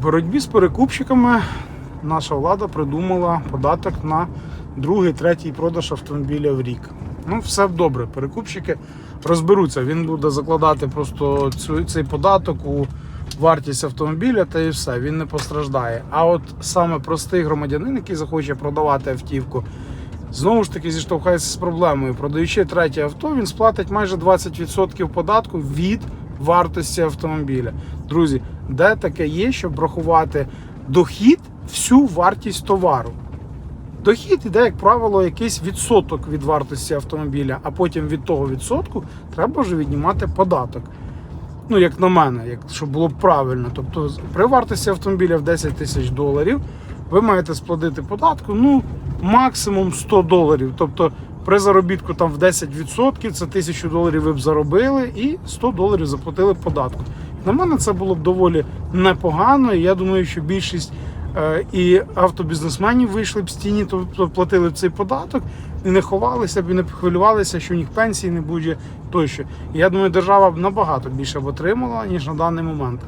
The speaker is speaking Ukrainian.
В боротьбі з перекупщиками наша влада придумала податок на другий, третій продаж автомобіля в рік. Ну, все добре. Перекупщики розберуться. Він буде закладати просто цю, цей податок у вартість автомобіля та і все. Він не постраждає. А от саме простий громадянин, який захоче продавати автівку, знову ж таки зіштовхається з проблемою. Продаючи третє авто, він сплатить майже 20% податку від вартості автомобіля. Друзі, де таке є, щоб рахувати дохід всю вартість товару? Дохід іде, як правило, якийсь відсоток від вартості автомобіля, а потім від того відсотку треба вже віднімати податок. Ну, як на мене, як, щоб було правильно. Тобто, при вартості автомобіля в 10 тисяч доларів ви маєте сплатити податку ну, максимум 100 доларів. Тобто при заробітку там в 10% це 1000 доларів ви б заробили і 100 доларів заплатили податку. На мене це було б доволі непогано. І я думаю, що більшість е, і автобізнесменів вийшли б з тіні, тобто платили б цей податок і не ховалися б і не хвилювалися, що у них пенсії не буде тощо. І я думаю, держава б набагато більше б отримала, ніж на даний момент.